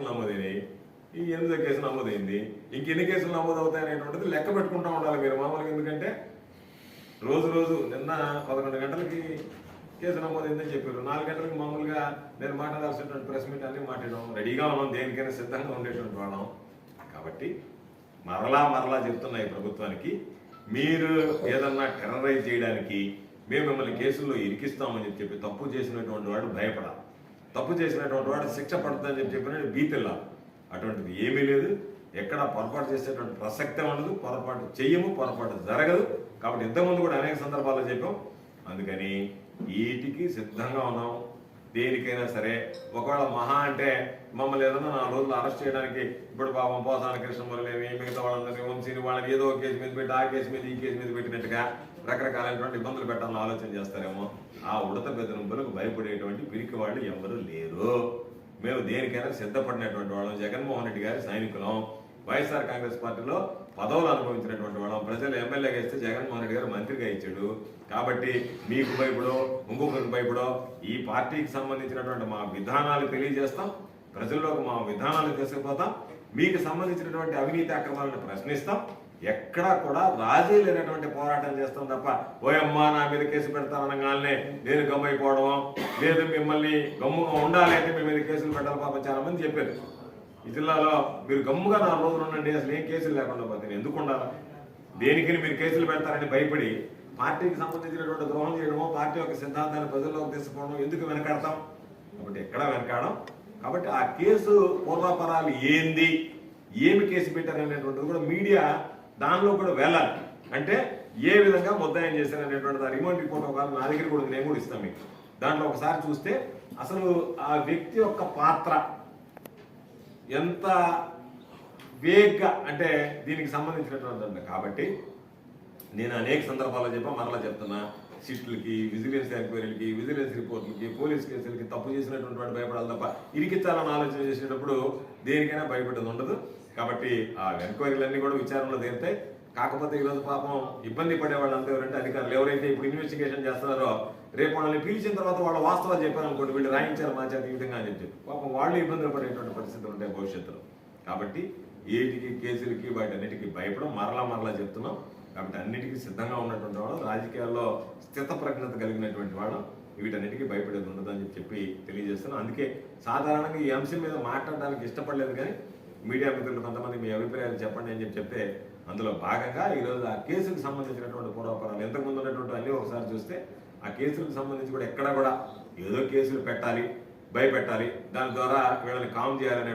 కేసులు నమోదైనాయి. ఈ ఎనిమిదో కేసు నమోదైంది? ఇంకెన్ని కేసులు నమోదు అవుతాయి అనేటువంటిది లెక్క పెట్టుకుంటూ ఉండాలి మీరు మామూలుగా. ఎందుకంటే రోజు రోజు నిన్న పదకొండు గంటలకి కేసు నమోదైందని చెప్పారు. నాలుగు గంటలకు మామూలుగా నేను మాట్లాడాల్సినటువంటి ప్రెస్ మీట్ అన్ని మాట్లాడడం రెడీగా ఉన్నాం దేనికైనా సిద్ధంగా ఉండేటువంటి వాళ్ళం. కాబట్టి మరలా మరలా చెప్తున్నాయి ప్రభుత్వానికి మీరు ఏదన్నా టెర్రరైజ్ చేయడానికి మేము మిమ్మల్ని కేసుల్లో ఇరికిస్తామని చెప్పి తప్పు చేసినటువంటి వాళ్ళు భయపడాలి. తప్పు చేసినటువంటి వాడు శిక్ష పడుతుందని చెప్పి చెప్పినట్టు అటువంటిది ఏమీ లేదు. ఎక్కడ పొరపాటు చేసేటువంటి ప్రసక్తే ఉండదు. పొరపాటు చెయ్యము పొరపాటు జరగదు. కాబట్టి ఇంతకుముందు కూడా అనేక సందర్భాల్లో చెప్పాం. అందుకని వీటికి సిద్ధంగా ఉన్నాం. దేనికైనా సరే ఒకవేళ మహా అంటే మమ్మల్ని ఏదైనా నాలుగు రోజులు అరెస్ట్ చేయడానికి ఇప్పుడు పాపం పోసాన కృష్ణమురళి మిగతా వాళ్ళందరినీ వంశీని వాళ్ళని ఏదో ఒక కేసు మీద పెట్టి ఆ కేసు మీద ఈ కేసు మీద పెట్టినట్టుగా రకరకాలైనటువంటి ఇబ్బందులు పెట్టాలని ఆలోచన చేస్తారేమో. ఆ ఉడత బెదిరింపులకు భయపడే పిరికి వాళ్ళు ఎవరు లేరు. మేము దేనికైనా సిద్ధపడినటువంటి వాళ్ళం. జగన్మోహన్ రెడ్డి గారి సైనికులం. వైఎస్ఆర్ కాంగ్రెస్ పార్టీలో పదవులు అనుభవించినటువంటి వాళ్ళం. ప్రజలు ఎమ్మెల్యేగా ఇస్తే జగన్మోహన్ రెడ్డి గారు మంత్రిగా ఇచ్చాడు. కాబట్టి మీకు భయపడో ఇంకొకరికి భయపడో ఈ పార్టీకి సంబంధించినటువంటి మా విధానాలు తెలియజేస్తాం. ప్రజల్లోకి మా విధానాలు తీసుకుపోతాం. మీకు సంబంధించినటువంటి అవినీతి అక్రమాలను ప్రశ్నిస్తాం. ఎక్కడా కూడా రాజీ లేనటువంటి పోరాటం చేస్తాం తప్ప ఓయమ్మా నా మీద కేసు పెడతానగానే నేను గమ్మైపోవడం లేదు మిమ్మల్ని గమ్ముగా ఉండాలి అంటే మీ మీద కేసులు పెట్టాలి పాప చాలా మంది చెప్పారు. ఈ జిల్లాలో మీరు గమ్ముగా నాలుగు రోజులు ఉండండి అసలు ఏం కేసులు లేకుండా పోతే ఎందుకు ఉండాలి? దేనికి మీరు కేసులు పెడతారని భయపడి పార్టీకి సంబంధించినటువంటి ద్రోహం చేయడము పార్టీ యొక్క సిద్ధాంతాన్ని ప్రజల్లోకి తీసుకోవడం ఎందుకు వెనకాడతాం? కాబట్టి ఎక్కడ వెనకాడం. కాబట్టి ఆ కేసు పూర్వాపరాలు ఏంది? ఏమి కేసు పెట్టారనేటువంటిది కూడా మీడియా దానిలో కూడా వెళ్ళాలి. అంటే ఏ విధంగా ముద్దాయం చేశారు అనేటువంటి ఆ రిమోట్ రిపోర్ట్ ఒక నా దగ్గర కూడా నేను కూడా ఇస్తాను మీకు. దాంట్లో ఒకసారి చూస్తే అసలు ఆ వ్యక్తి యొక్క పాత్ర ఎంత వేగ్గా అంటే దీనికి సంబంధించినటువంటి కాబట్టి నేను అనేక సందర్భాల్లో చెప్పా మరలా చెప్తున్నా. సిట్లకి విజిలెన్స్ ఎంక్వైరీలకి విజిలెన్స్ రిపోర్ట్లకి పోలీస్ కేసులకి తప్పు చేసినటువంటి వాడు భయపడాలి తప్ప ఇరికిచ్చాలని ఆలోచన చేసేటప్పుడు దేనికైనా భయపడేది ఉండదు. కాబట్టి ఆ ఎంక్వైరీలన్నీ కూడా విచారణలో తీరుతాయి. కాకపోతే ఈరోజు పాపం ఇబ్బంది పడే వాళ్ళంతా ఎవరంటే అధికారులు. ఎవరైతే ఇప్పుడు ఇన్వెస్టిగేషన్ చేస్తున్నారో రేపు వాళ్ళని పిలిచిన తర్వాత వాళ్ళ వాస్తవాలు చెప్పారనుకోండి వీళ్ళు రాయించారు మా చేత ఈ విధంగా అని చెప్పి. పాపం వాళ్ళు ఇబ్బందులు పడేటువంటి పరిస్థితులు ఉంటాయి భవిష్యత్తులో. కాబట్టి ఏటికి కేసులకి వాటన్నిటికీ భయపడం మరలా మరలా చెప్తున్నాం. కాబట్టి అన్నిటికీ సిద్ధంగా ఉన్నటువంటి వాడు రాజకీయాల్లో స్థిత ప్రజ్ఞత కలిగినటువంటి వాడు. వీటన్నిటికీ భయపడేది ఉండదని చెప్పి తెలియజేస్తున్నాను అందుకే సాధారణంగా ఈ అంశం మీద మాట్లాడడానికి ఇష్టపడలేదు కానీ మీడియా మిత్రులు కొంతమంది మీ అభిప్రాయాలు చెప్పండి అని చెప్పి చెప్తే అందులో భాగంగా ఈరోజు ఆ కేసుకు సంబంధించినటువంటి పూర్వపరాలు ఎంతకుముందు ఉన్నటువంటి అన్ని ఒకసారి చూస్తే ఆ కేసులకు సంబంధించి కూడా ఎక్కడ కూడా ఏదో కేసులు పెట్టాలి భయపెట్టాలి. దాని ద్వారా వీళ్ళని కామ్ చేయాలనే